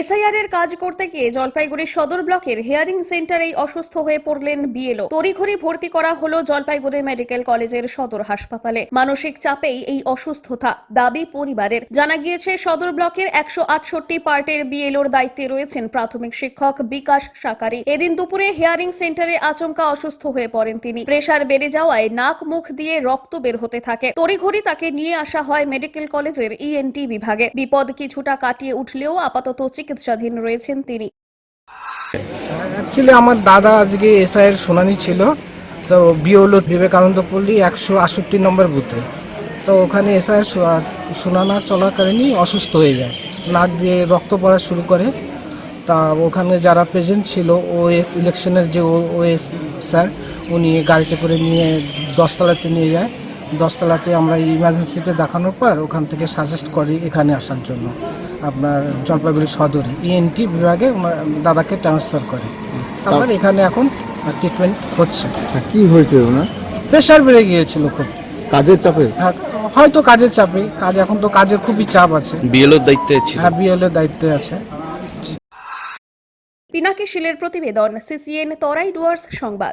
SIR এর কাজ করতে গিয়ে জলপাইগুড়ি সদর ব্লকের হিয়ারিং সেন্টারেই অসুস্থ হয়ে পড়লেন বিএলও। তড়িঘড়ি ভর্তি করা হলো জলপাইগুড়ি মেডিকেল কলেজের সদর হাসপাতালে। মানসিক চাপেই এই অসুস্থতা দাবি পরিবারের। জানা গিয়েছে, সদর ব্লকের একশো আটষট্টি পার্টের বিএলওর দায়িত্বে রয়েছেন প্রাথমিক শিক্ষক বিকাশ সাকারি এদিন দুপুরে হিয়ারিং সেন্টারে আচমকা অসুস্থ হয়ে পড়েন তিনি। প্রেশার বেড়ে যাওয়ায় নাক মুখ দিয়ে রক্ত বের হতে থাকে। তড়িঘড়ি তাকে নিয়ে আসা হয় মেডিকেল কলেজের ইএনটি বিভাগে। বিপদ কিছুটা কাটিয়ে উঠলেও আপাতত চিকিৎসাধীন রয়েছেন তিনি। অ্যাকচুয়ালি আমার দাদা আজকে এসআইয়ের শুনানি ছিল, তো বিওলো বিবেকানন্দ পল্লী একশো আটষট্টি নম্বর বুথে। তো ওখানে এসআইয়ের শোনানা চলাকালীনই অসুস্থ হয়ে যায়, নাক দিয়ে রক্ত পড়া শুরু করে। তা ওখানে যারা প্রেজেন্ট ছিল ওএস ইলেকশনের যে ওএস স্যার, উনি গাড়িতে করে নিয়ে দশতলাতে নিয়ে যায়। দশতলাতে আমরা ইমার্জেন্সিতে দেখানোর পর ওখান থেকে সাজেস্ট করি এখানে আসার জন্য। আপনার জলপাইগুড়ি সদরে ইএনটি বিভাগে দাদাকে ট্রান্সফার করে। তারপর এখানে এখন ট্রিটমেন্ট হচ্ছে। হ্যাঁ, কি হয়েছে ওনার? প্রেশার বেড়ে গিয়েছিল খুব। কাজের চাপে? হ্যাঁ, হয়তো কাজের চাপে। কাজ এখন তো কাজের খুবই চাপ আছে। বিএলওর দায়িত্বে আছে হ্যাঁ বিএলের দায়িত্বে আছে। পিনাকি শিলের প্রতিবেদন সিসিএন তরাই ডুয়ার্স সংবাদ।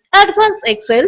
Advanced Excel.